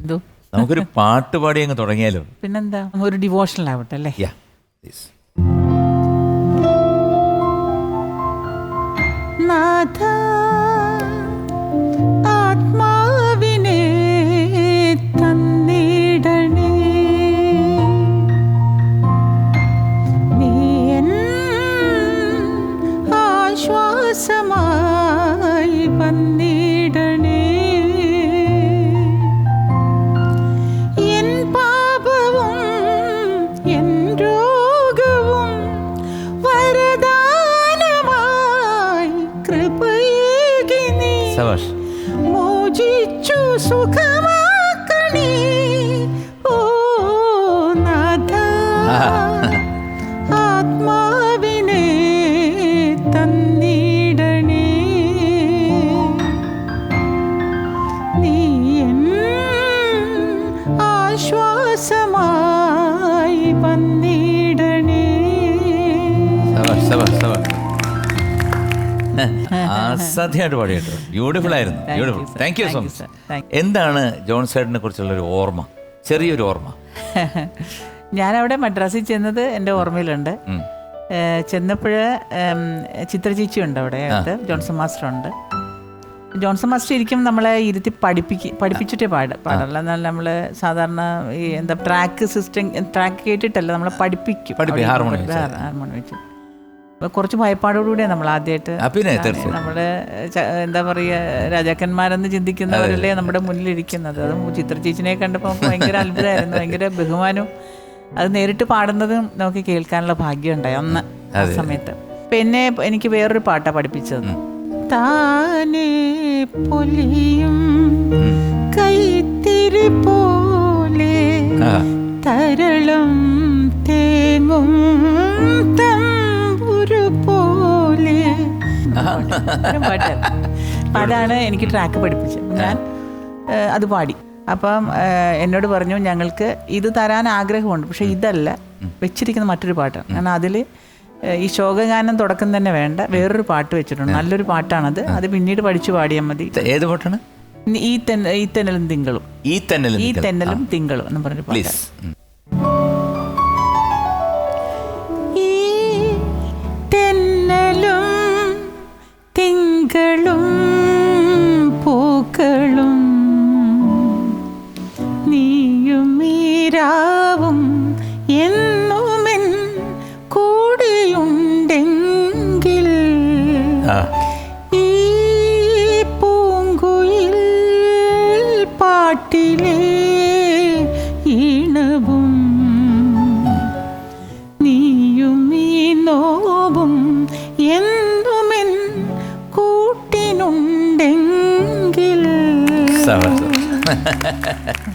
എന്തോ നമുക്കൊരു പാട്ട് പാടി അങ്ങ് തുടങ്ങിയാലോ? പിന്നെന്താ? ഒരു ഡിവോഷണൽ ആവട്ടെ അല്ലേ? യാ പ്ലീസ് നാഥ ആത്മാവിനെ തന്നിടണേ. നീ എൻ ആശ്വാസമായി വന്നിടണേ കൃപയേകി നീ സവാഷ് മോചിച്ചു സുഖമാക്കണേ ഓ നാഥ ആത്മാവിനെ തന്നിടണേ നീ എൻ ആശ്വാസമായി വന്നിടണേ സവാഷ് സവാഷ് സവാഷ് അസാധ്യമായിട്ട് പാടി കേട്ടോ ബ്യൂട്ടിഫുൾ ആയിരുന്നു. Beautiful. Thank you so much എന്താണ് ജോൺ സൈഡിനെ കുറിച്ചുള്ള ഒരു ഓർമ്മ? ചെറിയൊരു ഓർമ്മ. ഞാൻ അവിടെ മദ്രാസിൽ ചെന്നത് എന്റെ ഓർമ്മയിലുണ്ട്. ചെന്നപ്പോഴ് ചെന്നപ്പോൾ ചിത്ര ചേച്ചി ഉണ്ട് അവിടെ ജോൺസൺ മാസ്റ്റർ ഉണ്ട്. ജോൺസൺ മാസ്റ്റർ ഇരിക്കും നമ്മളെ ഇരുത്തി പഠിപ്പിക്ക പഠിപ്പിച്ചിട്ടേ പാട് പാടല്ല. എന്നാൽ നമ്മൾ സാധാരണ ഈ എന്താ ട്രാക്ക് സിസ്റ്റം ട്രാക്ക് കേട്ടിട്ടല്ല നമ്മളെ പഠിപ്പിക്കും. ഹാർമോണിയം വെച്ച് കുറച്ച് ഭയപ്പാടോടുകൂടിയാണ് നമ്മൾ ആദ്യമായിട്ട് ച- എന്താ പറയുക രാജാക്കന്മാരെന്ന് ചിന്തിക്കുന്നവരല്ലേ നമ്മുടെ മുന്നിലിരിക്കുന്നത്. അതും ചിത്ര ചേച്ചിനെ കണ്ടപ്പോൾ ഭയങ്കര അത്ഭുതമായിരുന്നു. ഭയങ്കര ബഹുമാനവും അത് നേരിട്ട് പാടുന്നതും നമുക്ക് കേൾക്കാനുള്ള ഭാഗ്യം ഉണ്ടായി അന്ന് ആ സമയത്ത്. പിന്നെ എനിക്ക് വേറൊരു പാട്ടാ പഠിപ്പിച്ചത്. താനേ പൊലിയും കൈത്തിരി പോലെ. തരളം പാട്ടാണ്. അതാണ് എനിക്ക് ട്രാക്ക് പഠിപ്പിച്ചത്. ഞാൻ അത് പാടി. അപ്പം എന്നോട് പറഞ്ഞു ഞങ്ങൾക്ക് ഇത് തരാൻ ആഗ്രഹമുണ്ട്. പക്ഷെ ഇതല്ല. വെച്ചിരിക്കുന്ന മറ്റൊരു പാട്ടാണ്. കാരണം അതിൽ ഈ ശോകഗാനം തുടക്കം തന്നെ വേണ്ട. വേറൊരു പാട്ട് വെച്ചിട്ടുണ്ട്. നല്ലൊരു പാട്ടാണത്. അത് പിന്നീട് പഠിച്ചു പാടിയാൽ മതി. ഏത് പാട്ടാണ്? ഈ തെന്ന ഈ തെന്നലും തിങ്കളും. ഈ തന്നെ ഈ തെന്നലും തിങ്കളും എന്ന് പറഞ്ഞൊരു പാട്ട് 三万多哈